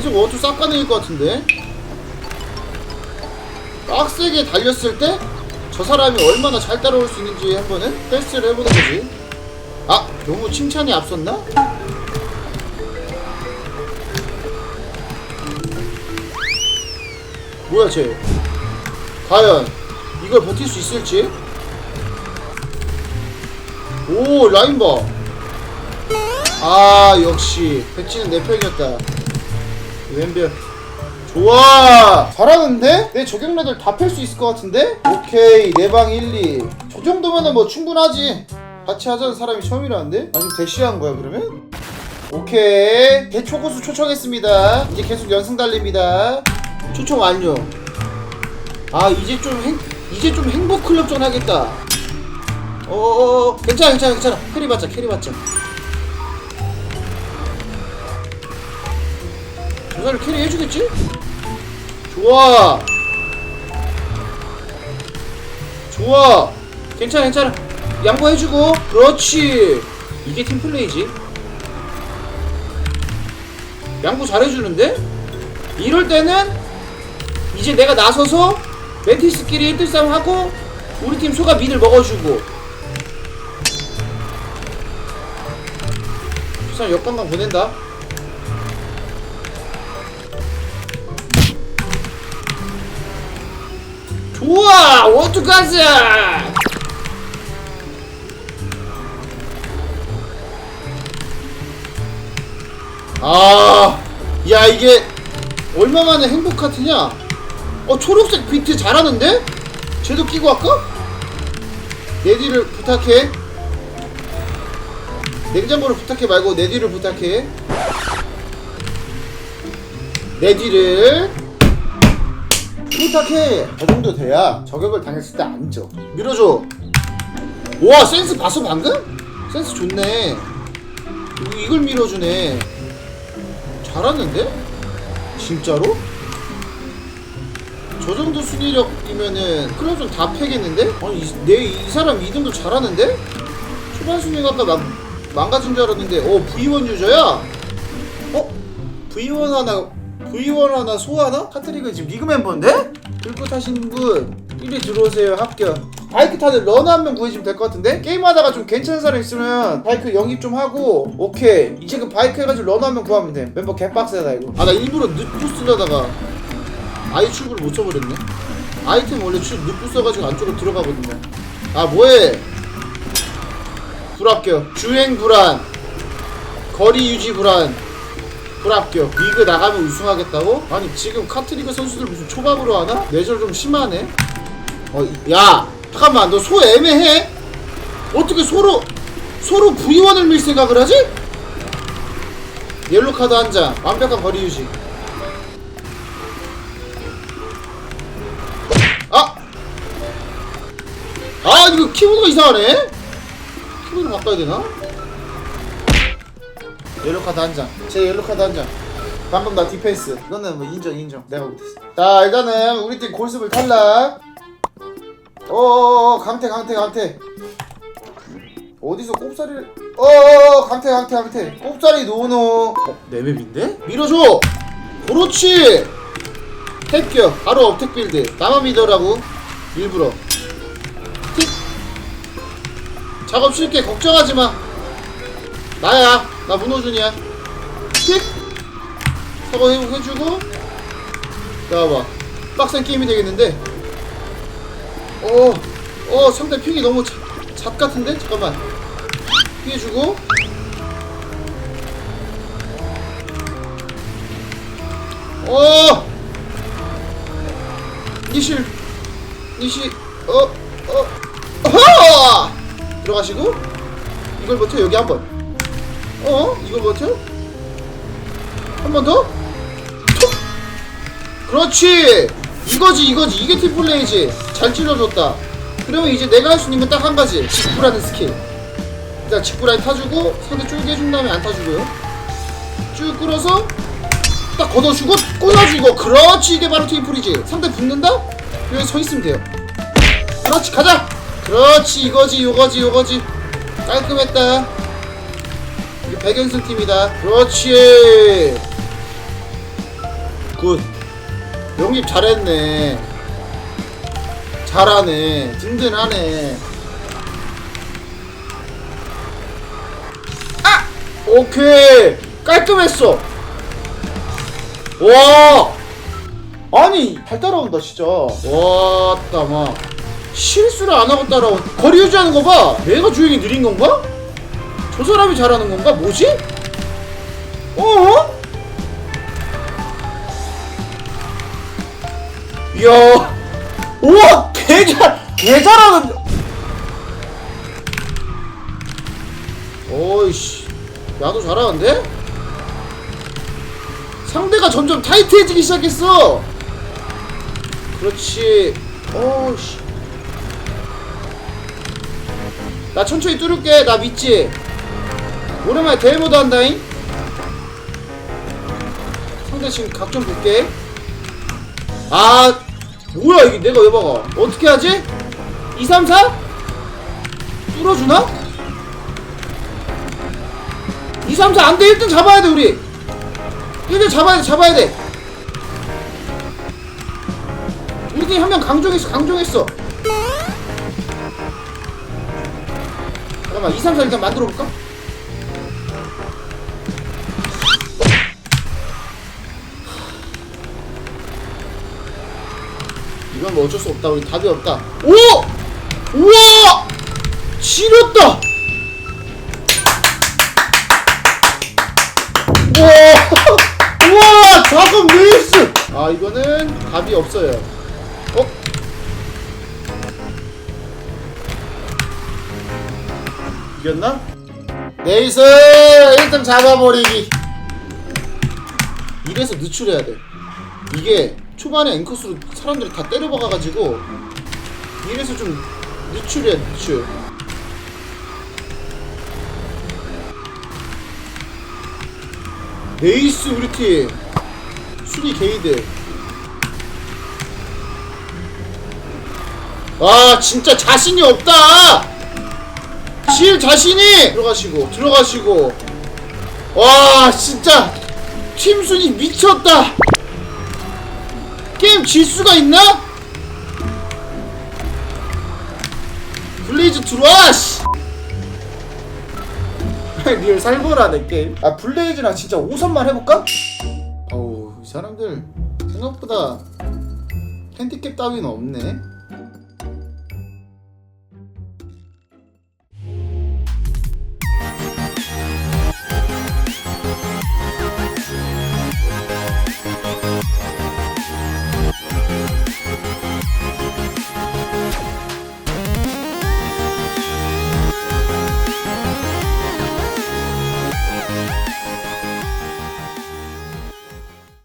계속 원투 싹 가능일 것 같은데? 빡세게 달렸을 때 저 사람이 얼마나 잘 따라올 수 있는지 한번은 테스트를 해보는 거지. 아 너무 칭찬이 앞섰나? 뭐야 쟤? 과연 이걸 버틸 수 있을지? 오 라인 봐아 역시. 백지는 내 편이었다 왼별. 좋아! 잘하는데? 내 저격레들 다팰수 있을 것 같은데? 오케이 내방 1, 2 저 정도면은 뭐 충분하지. 같이 하자는 사람이 처음이라는데? 아 지금 대시한 거야 그러면? 오케이. 대초고수 초청했습니다. 이제 계속 연승 달립니다. 초청 완료 아 이제 좀 행, 이제 좀 행복 클럽전 하겠다. 어어어. 괜찮아 괜찮아 괜찮아. 캐리 받자 캐리 받자 저 사람 캐리 해주겠지? 좋아. 좋아. 괜찮아 괜찮아. 양보해주고. 그렇지. 이게 팀플레이지. 양보 잘해주는데? 이럴 때는 이제 내가 나서서 멘티스끼리 1대 싸움 하고 우리 팀 소가 미들 먹어주고. 저 사람 역관광 보낸다 좋아 원투 가자 아, 야 이게 얼마만에 행복 같으냐? 어 초록색 비트 잘하는데? 쟤도 끼고 할까? 내 뒤를 부탁해. 냉장고를 부탁해 말고 내 뒤를 부탁해. 내 뒤를 부탁해. 저 정도 돼야 저격을 당했을 때안 져. 밀어줘. 와 센스 봤어 방금? 센스 좋네. 이걸 밀어주네. 잘하는데? 진짜로? 저 정도 순위력이면은 클럽좀 다 패겠는데? 아니 내이 사람 2등도 잘하는데? 초반 순위가 아까 망, 망가진 줄 알았는데 어 V1 유저야? 어? V1 하나 V1 하나 소 하나? 카트리그 지금 리그 멤버인데? 들고 타시는 분 1위 들어오세요 합격. 바이크 타는 러너 한 명 구해주면 될 것 같은데? 게임하다가 좀 괜찮은 사람 있으면 바이크 영입 좀 하고 오케이. 이제 그 바이크 해가지고 러너 한 명 구하면 돼. 멤버 개빡세다 이거. 아 나 일부러 늑부 쓰려다가 아이 출구를 못 쳐버렸네. 아이템 원래 출 늑부 써가지고 안쪽으로 들어가거든요. 아 뭐해? 불합격. 주행 불안. 거리 유지 불안 불합격 리그 나가면 우승하겠다고? 아니 지금 카트리그 선수들 무슨 초밥으로 하나? 뇌절 좀 심하네 어, 야 잠깐만 너 소 애매해? 어떻게 소로 소로 V1을 밀 생각을 하지? 옐로 카드 한 장 완벽한 거리 유지 아! 아 이거 키보드가 이상하네? 키보드 바꿔야 되나? 옐로 카드 한 장. 제 옐로 카드 한 장. 방금 나 디펜스. 이거는 뭐 인정 인정. 내가 못했어. 자 일단은 우리 팀 골습을 탈락. 어어어 강태 강태 강태. 어디서 꼽사리를? 어어어 강태 강태 강태. 꼽사리 노노. 어, 내 맵인데? 밀어줘. 그렇지. 택겨. 바로 업택 빌드. 나만 믿어라고. 일부러. 틱. 작업 쉽게 걱정하지 마. 나야. 나 문호준이야. 틱. 해- 해주고. 나와봐. 빡센 게임이 되겠는데. 어, 어, 상대 픽이 너무 잣, 잣 같은데? 잠깐만. 피해주고. 어! 니실. 니시. 어, 어, 어허! 들어가시고. 이걸 버텨, 여기 한 번. 어? 이걸 버텨? 한번 더? 톡! 그렇지! 이거지 이거지 이게 팀플레이지 잘 찔러줬다 그러면 이제 내가 할 수 있는 건 딱 한 가지 직구라는 스킬 일단 직구 라인 타주고 상대 쭉 해준 다음에 안 타주고요 쭉 끌어서 딱 걷어주고 꽂아주고 그렇지 이게 바로 팀플이지 상대 붙는다? 여기 서 있으면 돼요 그렇지 가자 그렇지 이거지 요거지 요거지 깔끔했다 백연승 팀이다 그렇지 굿. 영입 잘했네. 잘하네. 든든하네. 아! 오케이. 깔끔했어. 와! 아니, 잘 따라온다, 진짜. 왔다, 막. 실수를 안 하고 따라오. 거리 유지하는 거 봐. 내가 주행이 느린 건가? 저 사람이 잘하는 건가? 뭐지? 어? 이야, 우와, 개잘, 개잘하는. 어이씨, 야도 잘하는데? 상대가 점점 타이트해지기 시작했어. 그렇지. 어이씨. 나 천천히 뚫을게. 나 믿지? 오랜만에 대모드 한다잉? 상대 지금 각좀 볼게. 아, 뭐야, 이게 내가 왜 박아? 어떻게 하지? 2, 3, 4? 뚫어주나? 2, 3, 4 안 돼. 1등 잡아야 돼, 우리. 1등 잡아야 돼, 잡아야 돼. 우리 팀 한 명 강종했어, 강종했어. 잠깐만, 2, 3, 4 일단 만들어 볼까? 이건 뭐 어쩔 수 없다. 우리 답이 없다. 오! 우와! 지렸다! 우와! 우와! 작은 레이스! 아, 이거는 답이 없어요. 어? 이겼나? 레이스! 1등 잡아버리기. 이래서 늦출해야 돼. 이게 초반에 앵커스로 사람들이 다 때려박아가지고 이래서 좀 늦출이야 늦출. 네이스 우리 팀. 수비 게이드. 와 진짜 자신이 없다! 실 자신이! 들어가시고 들어가시고. 와 진짜 팀 순위 미쳤다 게임 질 수가 있나? 블레이즈 들어와 씨. 리얼 살벌하네 게임 아 블레이즈랑 진짜 5선만 해볼까? 어우 이 사람들 생각보다 핸디캡 따위는 없네